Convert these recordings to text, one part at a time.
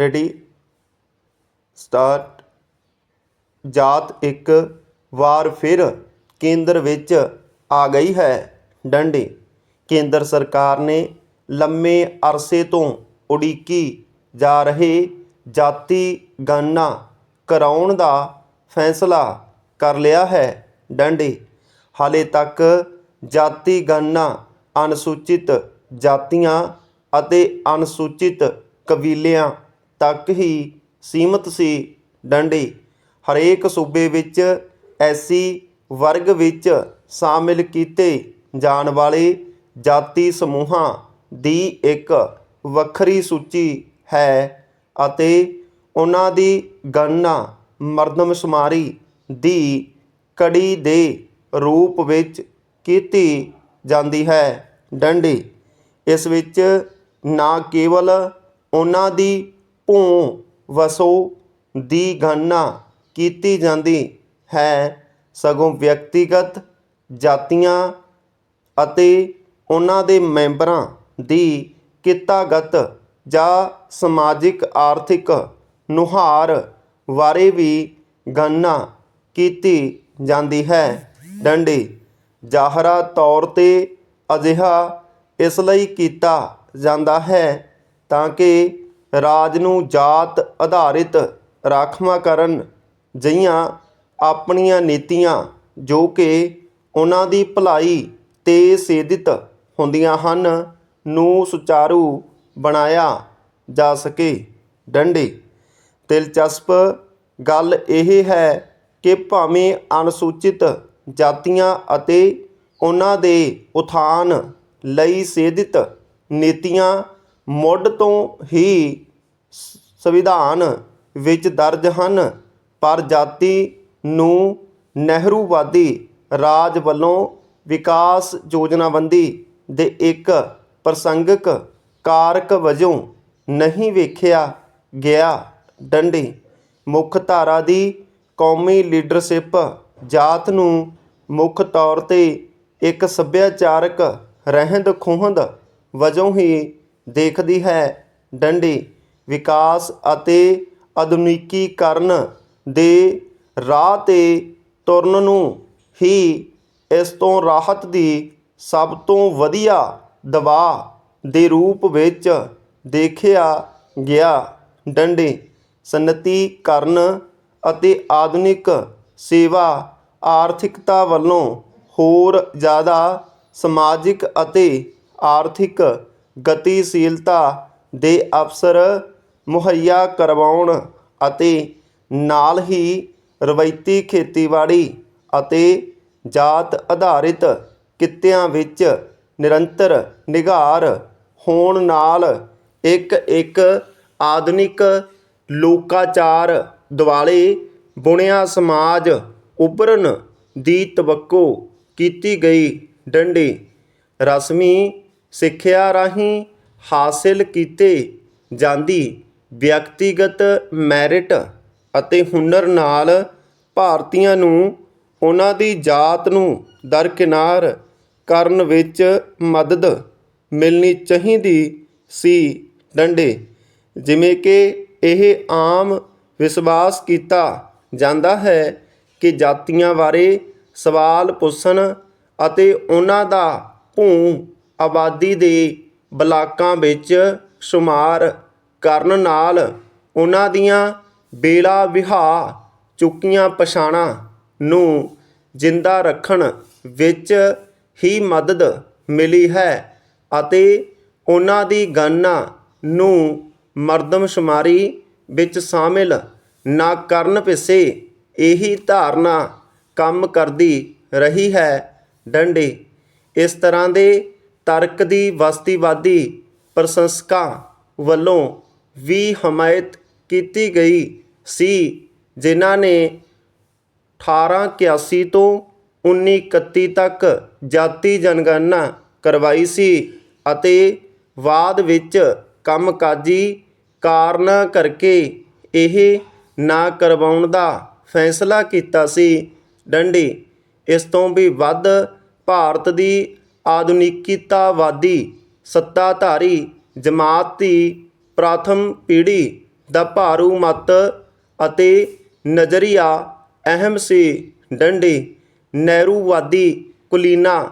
Ready? Start. ਜਾਤ ਇੱਕ ਵਾਰ ਫਿਰ ਕੇਂਦਰ ਵਿੱਚ ਆ ਗਈ ਹੈ। ਡੰਡੇ। ਕੇਂਦਰ ਸਰਕਾਰ ਨੇ ਲੰਮੇ ਅਰਸੇ ਤੋਂ ਉਡੀਕੀ ਜਾ ਰਹੇ ਜਾਤੀ ਗਣਨਾ ਕਰਾਉਣ ਦਾ ਫੈਸਲਾ ਕਰ ਲਿਆ ਹੈ। ਡੰਡੇ। ਹਾਲੇ ਤੱਕ ਜਾਤੀ ਗਣਨਾ ਅਨੁਸੂਚਿਤ ਜਾਤੀਆਂ ਅਤੇ ਅਨੁਸੂਚਿਤ ਕਬੀਲਿਆਂ ਤੱਕ ਹੀ ਸੀਮਤ ਸੀ ਡੰਡੀ। ਹਰੇਕ ਸੂਬੇ ਵਿੱਚ ਐਸੀ ਵਰਗ ਵਿੱਚ ਸ਼ਾਮਿਲ ਕੀਤੇ ਜਾਣ ਵਾਲੇ ਜਾਤੀ ਸਮੂਹਾਂ ਦੀ ਇੱਕ ਵੱਖਰੀ ਸੂਚੀ ਹੈ ਅਤੇ ਉਹਨਾਂ ਦੀ ਗਣਨਾ ਮਰਦਮਸ਼ੁਮਾਰੀ ਦੀ ਕੜੀ ਦੇ ਰੂਪ ਵਿੱਚ ਕੀਤੀ ਜਾਂਦੀ ਹੈ। ਡੰਡੀ, ਇਸ ਵਿੱਚ ਨਾ ਕੇਵਲ ਉਹਨਾਂ ਦੀ ਭੂ ਵਸੋਂ ਦੀ ਗਣਨਾ ਕੀਤੀ ਜਾਂਦੀ ਹੈ। ਸਗੋਂ ਵਿਅਕਤੀਗਤ ਜਾਤੀਆਂ ਅਤੇ ਉਹਨਾਂ ਦੇ ਮੈਂਬਰਾਂ ਦੀ ਕਿੱਤਾਗਤ ਜਾਂ ਸਮਾਜਿਕ ਆਰਥਿਕ ਨੁਹਾਰ ਬਾਰੇ ਵੀ ਗਣਨਾ ਕੀਤੀ ਜਾਂਦੀ ਹੈ। ਡੰਡੀ, ਜ਼ਾਹਰਾ ਤੌਰ ਤੇ ਅਜਿਹਾ ਇਸ ਲਈ ਕੀਤਾ ਜਾਂਦਾ ਹੈ ਤਾਂ ਕਿ ਰਾਜ ਨੂੰ ਜਾਤ ਆਧਾਰਿਤ ਰਾਖਵਾਂਕਰਨ ਜਿਹੀਆਂ ਆਪਣੀਆਂ ਨੀਤੀਆਂ ਜੋ ਕਿ ਉਹਨਾਂ ਦੀ ਭਲਾਈ ਤੇ ਸੇਧਿਤ ਹੁੰਦੀਆਂ ਹਨ ਨੂੰ ਸੁਚਾਰੂ ਬਣਾਇਆ ਜਾ ਸਕੇ। ਡੰਡੇ। ਦਿਲਚਸਪ ਗੱਲ ਇਹ ਹੈ ਕਿ ਭਾਵੇਂ ਅਨੁਸੂਚਿਤ ਜਾਤੀਆਂ ਅਤੇ ਉਹਨਾਂ ਦੇ ਉਥਾਨ ਲਈ ਸੇਧਿਤ ਨੀਤੀਆਂ ਮੁੱਢ ਤੋਂ ਹੀ ਸੰਵਿਧਾਨ ਵਿੱਚ ਦਰਜ ਹਨ, ਪਰ ਜਾਤੀ ਨੂੰ ਨਹਿਰੂਵਾਦੀ ਰਾਜ ਵੱਲੋਂ ਵਿਕਾਸ ਯੋਜਨਾਬੰਦੀ ਦੇ ਇੱਕ ਪ੍ਰਸੰਗਿਕ ਕਾਰਕ ਵਜੋਂ ਨਹੀਂ ਵੇਖਿਆ ਗਿਆ। ਡੰਡੀ, ਮੁੱਖ ਧਾਰਾ ਦੀ ਕੌਮੀ ਲੀਡਰਸ਼ਿਪ ਜਾਤ ਨੂੰ ਮੁੱਖ ਤੌਰ ਤੇ ਇੱਕ ਸੱਭਿਆਚਾਰਕ ਰਹਿੰਦ ਖੂੰਹਦ ਵਜੋਂ ਹੀ ਦੇਖਦੀ ਹੈ। ਡੰਡੀ ਵਿਕਾਸ ਅਤੇ ਆਧੁਨਿਕੀਕਰਨ ਦੇ ਰਾਹ ਤੇ ਤੁਰਨ ਨੂੰ ਹੀ ਇਸ ਤੋਂ ਰਾਹਤ ਦੀ ਸਭ ਤੋਂ ਵਧੀਆ ਦਵਾ ਦੇ ਰੂਪ ਵਿੱਚ ਦੇਖਿਆ ਗਿਆ। ਡੰਡੇ, ਸਨਅਤੀਕਰਨ ਅਤੇ ਆਧੁਨਿਕ ਸੇਵਾ ਆਰਥਿਕਤਾ ਵੱਲੋਂ ਹੋਰ ਜ਼ਿਆਦਾ ਸਮਾਜਿਕ ਅਤੇ ਆਰਥਿਕ ਗਤੀਸ਼ੀਲਤਾ ਦੇ ਅਵਸਰ ਮੁਹੱਈਆ ਕਰਵਾਉਣ ਅਤੇ ਨਾਲ ਹੀ ਰਵਾਇਤੀ ਖੇਤੀਬਾੜੀ ਅਤੇ ਜਾਤ ਆਧਾਰਿਤ ਕਿੱਤਿਆਂ ਵਿੱਚ ਨਿਰੰਤਰ ਨਿਘਾਰ ਹੋਣ ਨਾਲ ਇੱਕ ਇੱਕ ਆਧੁਨਿਕ ਲੋਕਾਚਾਰ ਦੁਆਲੇ ਬੁਣਿਆ ਸਮਾਜ ਉਭਰਨ ਦੀ ਤਵੱਕੋ ਕੀਤੀ ਗਈ। ਡੰਡੇ, ਰਸਮੀ ਸਿੱਖਿਆ ਰਾਹੀਂ ਹਾਸਿਲ ਕੀਤੇ ਜਾਂਦੀ ਵਿਅਕਤੀਗਤ ਮੈਰਿਟ ਅਤੇ ਹੁਨਰ ਨਾਲ ਭਾਰਤੀਆਂ ਨੂੰ ਉਹਨਾਂ ਦੀ ਜਾਤ ਨੂੰ ਦਰਕਿਨਾਰ ਕਰਨ ਵਿੱਚ ਮਦਦ ਮਿਲਣੀ ਚਾਹੀਦੀ ਸੀ ਡੰਡੇ, ਜਿਵੇਂ ਕਿ ਇਹ ਆਮ ਵਿਸ਼ਵਾਸ ਕੀਤਾ ਜਾਂਦਾ ਹੈ ਕਿ ਜਾਤੀਆਂ ਬਾਰੇ ਸਵਾਲ ਪੁੱਛਣ ਅਤੇ ਉਹਨਾਂ ਦਾ ਭੂ ਆਬਾਦੀ ਦੇ ਬਲਾਕਾਂ ਵਿੱਚ ਸ਼ੁਮਾਰ ਕਰਨ ਨਾਲ ਉਹਨਾਂ ਦੀਆਂ ਬੇਲਾ ਵਿਹਾ ਚੁੱਕੀਆਂ ਪਛਾਣਾਂ ਨੂੰ ਜਿੰਦਾ ਰੱਖਣ ਵਿੱਚ ਹੀ ਮਦਦ ਮਿਲੀ ਹੈ ਅਤੇ ਉਹਨਾਂ ਦੀ ਗਣਨਾ ਨੂੰ ਮਰਦਮਸ਼ੁਮਾਰੀ ਵਿੱਚ ਸ਼ਾਮਿਲ ਨਾ ਕਰਨ ਪਿੱਛੇ ਇਹੀ ਧਾਰਨਾ ਕੰਮ ਕਰਦੀ ਰਹੀ ਹੈ। ਡੰਡੇ, ਇਸ ਤਰ੍ਹਾਂ ਦੇ ਤਰਕ ਦੀ ਵਸਤੀਵਾਦੀ ਪ੍ਰਸ਼ੰਸਕਾਂ ਵੱਲੋਂ ਵੀ ਹਮਾਇਤ ਕੀਤੀ ਗਈ ਸੀ, ਜਿਨ੍ਹਾਂ ਨੇ 1881 ਤੋਂ 1931 ਤੱਕ ਜਾਤੀ ਜਨਗਣਨਾ ਕਰਵਾਈ ਸੀ ਅਤੇ ਬਾਅਦ ਵਿੱਚ ਕੰਮਕਾਜੀ ਕਾਰਨਾਂ ਕਰਕੇ ਇਹ ਨਾ ਕਰਵਾਉਣ ਦਾ ਫੈਸਲਾ ਕੀਤਾ ਸੀ। ਡੰਡੀ, ਇਸ ਤੋਂ ਵੀ ਵੱਧ ਭਾਰਤ ਦੀ ਆਧੁਨਿਕਤਾਵਾਦੀ ਸੱਤਾਧਾਰੀ ਜਮਾਤ ਦੀ ਪ੍ਰਥਮ ਪੀੜ੍ਹੀ ਦਾ ਭਾਰੂ ਮਤ ਅਤੇ ਨਜ਼ਰੀਆ ਅਹਿਮ ਸੀ। ਡੰਡੇ ਨਹਿਰੂਵਾਦੀ ਕੁਲੀਨਾ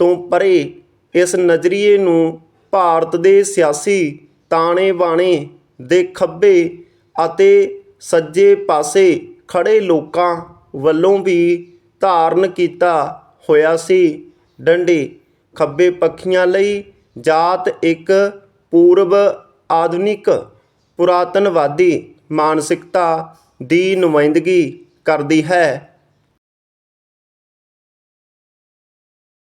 ਤੋਂ ਪਰੇ ਇਸ ਨਜ਼ਰੀਏ ਨੂੰ ਭਾਰਤ ਦੇ ਸਿਆਸੀ ਤਾਣੇ ਬਾਣੇ ਦੇ ਖੱਬੇ ਅਤੇ ਸੱਜੇ ਪਾਸੇ ਖੜੇ ਲੋਕਾਂ ਵੱਲੋਂ ਵੀ ਧਾਰਨ ਕੀਤਾ ਹੋਇਆ ਸੀ। ਡੰਡੇ ਖੱਬੇ ਪੱਖੀਆਂ ਲਈ ਜਾਤ ਇੱਕ ਪੂਰਬ ਆਧੁਨਿਕ ਪੁਰਾਤਨਵਾਦੀ ਮਾਨਸਿਕਤਾ ਦੀ ਨੁਮਾਇੰਦਗੀ ਕਰਦੀ ਹੈ।